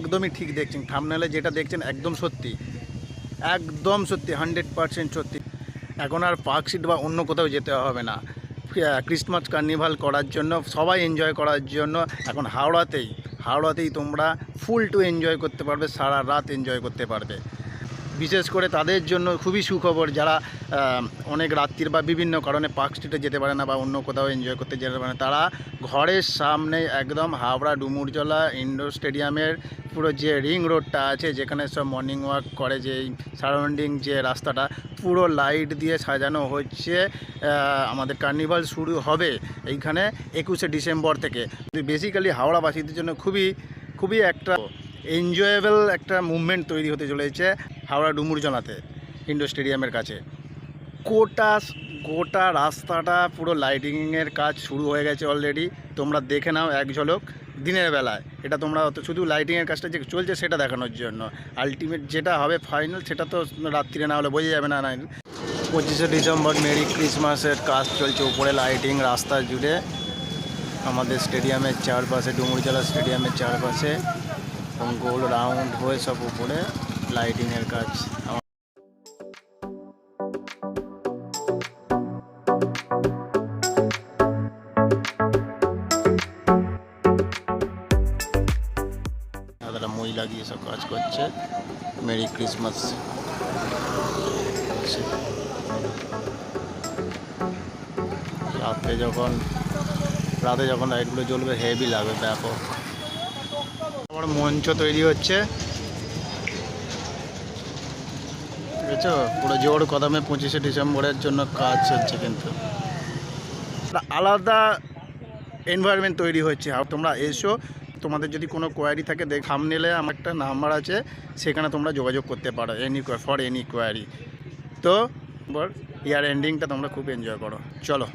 একদমই ঠিক দেখছেন। থামনেলে যেটা দেখছেন একদম সত্যি। একদম সত্যি হান্ড্রেড পারসেন্ট সত্যি। এখন আর পার্ক সিট বা অন্য কোথাও যেতে হবে না। ক্রিসমাস কার্নিভাল করার জন্য, সবাই এনজয় করার জন্য। এখন হাওড়াতেই হাওড়াতেই তোমরা ফুল টু এনজয় করতে পারবে, সারা রাত এনজয় করতে পারবে। বিশেষ করে তাদের জন্য খুবই সুখবর যারা অনেক রাত্রির বা বিভিন্ন কারণে পার্ক স্ট্রিটে যেতে পারে না বা অন্য কোথাও এনজয় করতে যেতে পারে না, তারা ঘরের সামনে একদম হাওড়া ডুমুরজলা ইন্ডোর স্টেডিয়ামের পুরো যে রিং রোডটা আছে, যেখানে সব মর্নিং ওয়াক করে যে সারাউন্ডিং যে রাস্তাটা, পুরো লাইট দিয়ে সাজানো হচ্ছে আমাদের কার্নিভাল শুরু হবে এইখানে একুশে ডিসেম্বর থেকে। বেসিক্যালি হাওড়াবাসীদের জন্য খুবই খুবই একটা এনজয়েবল একটা মুভমেন্ট তৈরি হতে চলেছে হাওড়া ডুমুরজলাতে, ইন্ডোর স্টেডিয়ামের কাছে। গোটা গোটা রাস্তাটা পুরো লাইটিংয়ের কাজ শুরু হয়ে গেছে অলরেডি তোমরা দেখে নাও এক ঝলক। দিনের বেলায়, এটা তোমরা অত শুধু লাইটিংয়ের কাজটা যে চলছে সেটা দেখানোর জন্য। আলটিমেট যেটা হবে ফাইনাল সেটা তো রাত্রিরে না হলে বোঝা যাবে না না। পঁচিশে ডিসেম্বর মেরি ক্রিসমাসের কাজ চলছে উপরে লাইটিং রাস্তা জুড়ে। আমাদের স্টেডিয়ামের চারপাশে, ডুমুরজলা স্টেডিয়ামের চারপাশে। এবং গোল রাউন্ড হয়ে সব উপরে লাইটিংয়ের কাজ। মই লাগিয়ে সব কাজ করছে। Merry Christmas. রাতে যখন রাতে যখন লাইটগুলো জ্বলবে হেভি লাগবে ব্যাপক। আবার মঞ্চ তৈরি হচ্ছে। বুঝেছ? পুরো জোর কদমে পঁচিশে ডিসেম্বরের জন্য কাজ হচ্ছে কিন্তু। আলাদা এনভায়রনমেন্ট তৈরি হচ্ছে। আর তোমরা এসো, তোমাদের যদি কোনো কোয়ারি থাকে, দেখ থামনেলে আমার একটা নাম্বার আছে, সেখানে তোমরা যোগাযোগ করতে পারো এনি ফর এনি কোয়ারি তো ইয়ার এন্ডিংটা তোমরা খুব এনজয় করো। চলো।